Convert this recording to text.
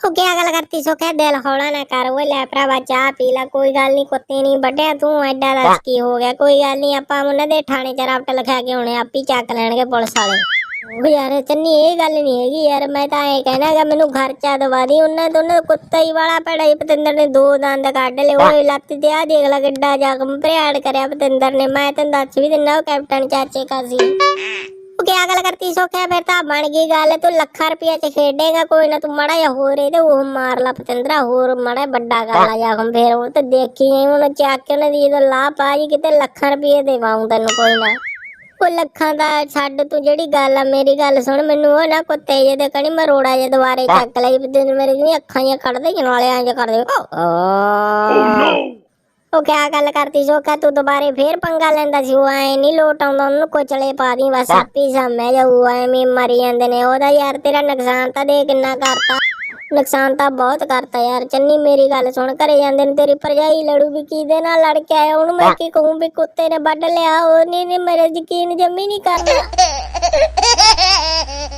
ਉਹ ਕੀ ਗੱਲ ਕਰਤੀ? ਸੋਖਿਆ ਦਿਲ ਹੌਲਾ ਨਾ ਕਰ ਉਹ ਲੈ ਭਰਾਵਾ ਚਾਹ ਪੀ ਲੈ ਕੋਈ ਗੱਲ ਨਹੀਂ ਕੁੱਤੇ ਨਹੀਂ ਵੱਡਿਆ ਤੂੰ ਐਡਾ ਦੱਸ ਕੀ ਹੋ ਗਿਆ ਕੋਈ ਗੱਲ ਨਹੀਂ ਆਪਾਂ ਉਹਨਾਂ ਦੇ ਥਾਣੇ ਚ ਰਾਪਟ ਲਿਖਾ ਕੇ ਆਉਣੇ ਆਪੀ ਚੱਕ ਲੈਣਗੇ ਪੁਲਿਸ ਵਾਲੇ। ਉਹ ਯਾਰ ਚੰਨੀ ਇਹ ਗੱਲ ਨਹੀਂ ਹੈਗੀ ਯਾਰ ਮੈਂ ਤਾਂ ਐ ਕਹਿਣਾਗਾ ਮੈਨੂੰ ਖਰਚਾ ਦਵਾ ਦੀ ਉਹਨਾਂ ਤੋਂ ਉਹਨਾਂ ਦਾ ਕੁੱਤਾ ਹੀ ਵਾਲਾ ਪੜਾ ਹੀ ਪਤੰਦਰ ਨੇ ਦੋ ਦੰਦ ਕੱਢ ਲਏ ਉਹ ਲੱਤ ਤੇ ਆ ਦੇਖ ਲੈ ਕਿੱਡਾ ਜ਼ਖਮ ਭਰਿਆੜ ਕਰਿਆ ਪਤੰਦਰ ਨੇ ਮੈਂ ਤੈਨੂੰ ਦੱਸ ਵੀ ਦਿੰਦਾ ਉਹ ਕੈਪਟਨ ਚਾਚੇ ਕਾ ਸੀ ਉਹ ਕੀ ਗੱਲ ਕਰਤੀ ਸੋਖਿਆ ਫਿਰ ਤਾਂ ਬਣ ਗਈ ਗੱਲ, ਤੂੰ ਲੱਖਾਂ ਰੁਪਇਆ ਚ ਖੇਡੇਗਾ, ਕੋਈ ਨਾ ਤੂੰ ਮੜਾ ਜਾਂ ਹੋਰ ਇਹਦੇ, ਉਹ ਮਾਰ ਲਾ ਪਤੰਦਰਾ, ਹੋਰ ਮੜਾ ਵੱਡਾ ਕਰ ਲਾ ਜਾਂ ਫਿਰ ਉਹ ਤਾਂ ਦੇਖੀ ਹੁਣ ਚੱਕ ਕੇ ਉਹਨਾਂ ਦੀ ਜਦੋਂ ਲਾਹ ਪਾ ਜੀ, ਕਿਤੇ ਲੱਖਾਂ ਰੁਪਏ ਦੇਵਾਉਂ ਤੈਨੂੰ ਕੋਈ ਨਾ। ਉਹ ਲੱਖਾਂ ਦਾ ਛੱਡ, ਤੂੰ ਜਿਹੜੀ ਗੱਲ ਆ, ਮੇਰੀ ਗੱਲ ਸੁਣ, ਮੈਨੂੰ ਉਹ ਨਾ ਕੁੱਤੇ ਜੇ ਦੇ ਕਣੀ ਮਰੋੜਾ ਜੇ ਦੁਬਾਰੇ ਚੱਕ ਲਈ ਤੇ ਮੇਰੇ ਅੱਖਾਂ ਜਿਹੀਆਂ ਕੱਢਦੇ ਕਿ ਨਾਲੇ ਆਂ ਜੇ ਕਰਦੇ ਉਹ ਕਿਆ ਗੱਲ ਕਰਤੀ ਸੋ? ਕਹ ਤੂੰ ਦੁਬਾਰੇ ਫੇਰ ਪੰਗਾ ਲੈਂਦਾ ਸੀ? ਉਹ ਐ ਨਹੀਂ ਲੋਟ ਆਉਂਦਾ ਉਹਨੂੰ ਕੋਚਲੇ ਪਾ ਦੀ ਬਸ ਆਪੀ ਸਾਹਮਣੇ ਜਾਊ ਐਵੇਂ ਮਰੀ ਜਾਂਦੇ ਨੇ। ਉਹਦਾ ਯਾਰ ਤੇਰਾ ਨੁਕਸਾਨ ਤਾਂ ਦੇ ਕਿੰਨਾ ਕਰਤਾ। ਨੁਕਸਾਨ ਤਾਂ ਬਹੁਤ ਕਰਤਾ ਯਾਰ ਚੰਨੀ ਮੇਰੀ ਗੱਲ ਸੁਣ ਘਰੇ ਜਾਂਦੇ ਨੇ ਤੇਰੀ ਭਰਜਾਈ ਲੜੂ ਵੀ ਕਿਹਦੇ ਨਾਲ ਲੜ ਕੇ ਆਇਆ? ਉਹਨੂੰ ਮੈਂ ਕੀ ਕਹੂੰ ਵੀ ਕੁੱਤੇ ਨੇ ਵੱਢ ਲਿਆ ਉਹਨੇ ਨੇ ਮੇਰੇ ਯਕੀਨ ਜੰਮੀ ਨਹੀਂ ਕਰਨਾ